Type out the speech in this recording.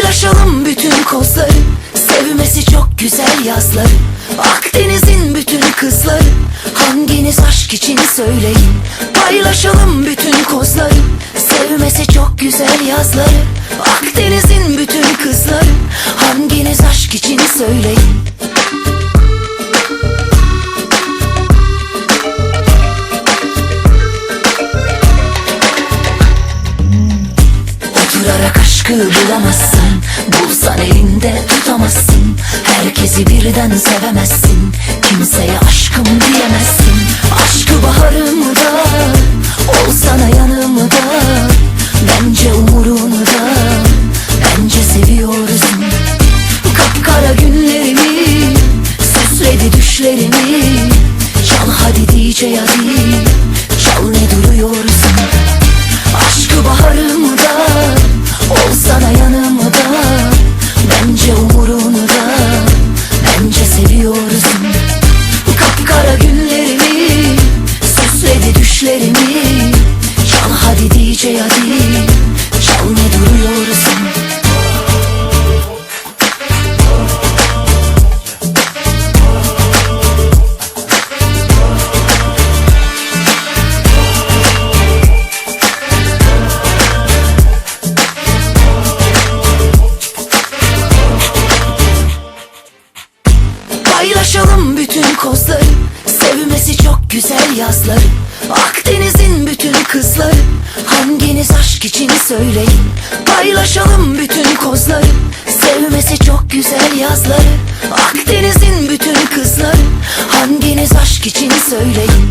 Paylaşalım bütün kozları Sevmesi çok güzel yazları. Akdeniz'in bütün kızları. Hanginiz aşk için söyleyin. Paylaşalım bütün kozları. Sevmesi çok güzel yazları. Akdeniz'in bütün kızları. Hanginiz aşk için söyleyin? Oturarak aşkı bulamazsın Bulsan elinde tutamazsın. Herkesi birden sevemezsin. Kimseye aşkım diyemezsin. Aşkı baharımda Olsana yanımda Bence umurunda Bence seviyorsun Kapkara günlerimi Süsledi düşlerimi. Çal hadi DJ hadi düşlerimi. Çal hadi DJ hadi. Çal ne duruyorsun? Paylaşalım bütün kozları. Sevmesi çok güzel yazları Akdeniz'in bütün kızları Hanginiz aşk için söyleyin. Paylaşalım bütün kozları Sevmesi çok güzel yazları. Akdeniz'in bütün kızları Hanginiz aşk için söyleyin